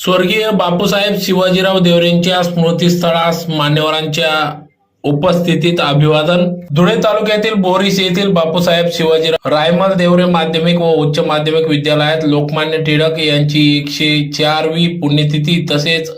स्वर्गीय बापूसाहेब शिवाजीराव देवरेंच्या स्मृतीस्थळास मान्यवरांच्या उपस्थितीत अभिवादन. धुळे तालुक्यातील बोरीस येथील बापूसाहेब शिवाजीराव रायमल देवरे माध्यमिक व उच्च माध्यमिक विद्यालयात लोकमान्य टिळक यांची एकशे चारवी पुण्यतिथी तसेच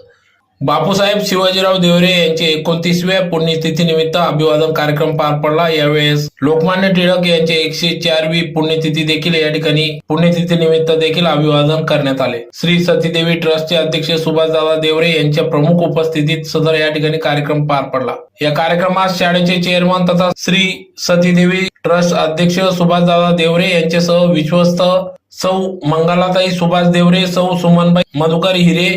बापूसाहेब शिवाजीराव देवरे यांचे एकोणतीसव्या पुण्यतिथी निमित्त अभिवादन कार्यक्रम पार पडला. यावेळेस लोकमान्य टिळक यांचे एकशे चारवी पुण्यतिथी देखील या ठिकाणी पुण्यतिथी निमित्त देखील अभिवादन करण्यात आले. श्री सतीदेवी ट्रस्टचे अध्यक्ष सुभाषदादा देवरे यांच्या प्रमुख उपस्थितीत सदर या ठिकाणी कार्यक्रम पार पडला. या कार्यक्रमात शाळेचे चेअरमन तथा श्री सतीदेवी ट्रस्ट अध्यक्ष सुभाषदादा देवरे यांच्यासह विश्वस्त सौ मंगलाताई सुभाष देवरे सौ सुमनबाई मधुकर हिरे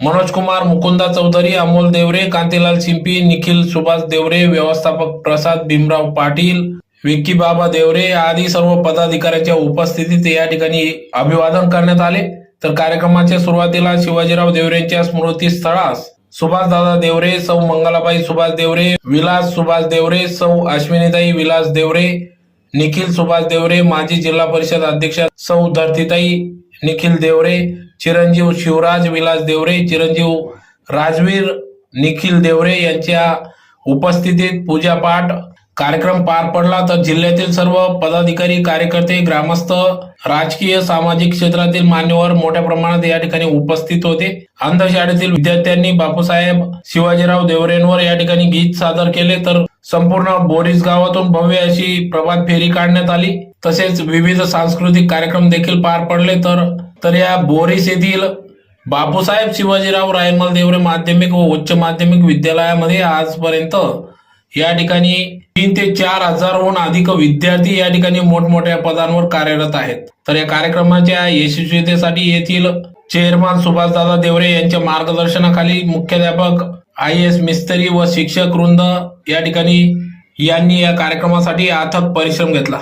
मनोज कुमार मुकुंदा चौधरी अमोल देवरे कांतीलाल शिंपी निखिल सुभाष देवरे व्यवस्थापक प्रसाद भीमराव पाटील विक्की बाबा देवरे आदी सर्व पदाधिकाऱ्यांच्या उपस्थितीत या ठिकाणी अभिवादन करण्यात आले. तर कार्यक्रमाच्या सुरुवातीला शिवाजीराव देवरेंच्या स्मृतीस्थळास सुभाषदादा देवरे सौ मंगलाबाई सुभाष देवरे विलास सुभाष देवरे सौ अश्विनीताई विलास देवरे निखिल सुभाष देवरे माजी जिल्हा परिषद अध्यक्ष सौ धरतीताई निखिल देवरे चिरंजीव शिवराज विलास देवरे चिरंजीव राजवीर निखिल देवरे यांच्या उपस्थितीत पूजापाठ कार्यक्रम पार पडला. तर जिल्ह्यातील सर्व पदाधिकारी कार्यकर्ते ग्रामस्थ राजकीय सामाजिक क्षेत्रातील मान्यवर मोठ्या प्रमाणात या ठिकाणी उपस्थित होते. अंधशाळेतील विद्यार्थ्यांनी बापूसाहेब शिवाजीराव देवरेंवर या ठिकाणी गीत सादर केले. तर संपूर्ण बोरीस गावातून भव्य अशी प्रभात फेरी काढण्यात आली. तसेच विविध सांस्कृतिक कार्यक्रम देखील पार पडले. तर तर या बोरीस येथील बापूसाहेब शिवाजीराव रायमल देवरे माध्यमिक व उच्च माध्यमिक विद्यालयामध्ये आजपर्यंत या ठिकाणी तीन ते चार हजारहून अधिक विद्यार्थी या ठिकाणी मोठमोठ्या पदांवर कार्यरत आहेत. तर या कार्यक्रमाच्या यशस्वीतेसाठी येथील चेअरमन सुभाषदादा देवरे यांच्या मार्गदर्शनाखाली मुख्याध्यापक आय एस मिस्त्री व शिक्षक वृंद या ठिकाणी यांनी या कार्यक्रमासाठी अथक परिश्रम घेतला.